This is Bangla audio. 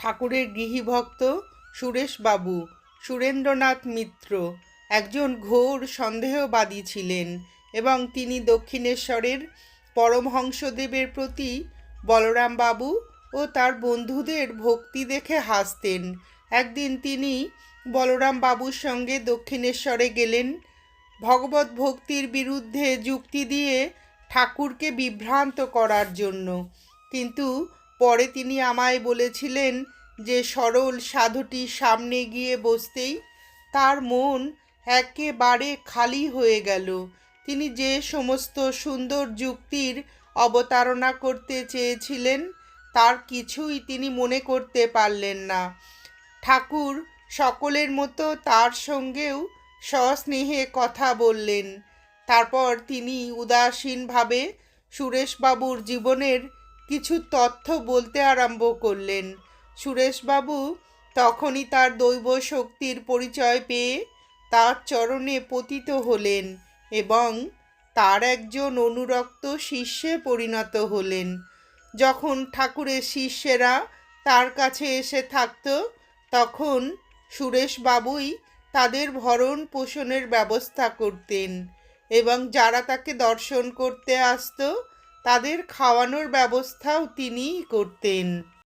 ঠাকুরের গৃহীভক্ত সুরেশবাবু, সুরেন্দ্রনাথ মিত্র একজন ঘোর সন্দেহবাদী ছিলেন এবং তিনি দক্ষিণেশ্বরের পরমহংসদেবের প্রতি বলরামবাবু ও তার বন্ধুদের ভক্তি দেখে হাসতেন। একদিন তিনি বলরাম বাবুর সঙ্গে দক্ষিণেশ্বরে গেলেন। ভগবত ভক্তির বিরুদ্ধে যুক্তি দিয়ে ঠাকুরকে বিভ্রান্ত করার জন্য। কিন্তু পরে তিনি আমায় বলেছিলেন যে, সরল সাধুটি সামনে গিয়ে বসতেই তার মন একেবারে খালি হয়ে গেল। তিনি যে সমস্ত সুন্দর যুক্তির অবতারণা করতে চেয়েছিলেন, তার কিছুই তিনি মনে করতে পারলেন না। ঠাকুর সকলের মতো তার সঙ্গেও সস্নেহে কথা বললেন। তারপর তিনি উদাসীনভাবে সুরেশবাবুর জীবনের কিছু তথ্য বলতে আরম্ভ করলেন। সুরেশবাবু তখনই তার দৈব শক্তির পরিচয় পেয়ে তার চরণে পতিত হলেন এবং তার একজন অনুরক্ত শিষ্যে পরিণত হলেন। যখন ঠাকুরের শিষ্যেরা তার কাছে এসে থাকত, তখন সুরেশবাবুই তাদের ভরণ পোষণের ব্যবস্থা করতেন এবং যারা তাকে দর্শন করতে আসতো তাদের খাওয়ানোর ব্যবস্থাও তিনিই করতেন।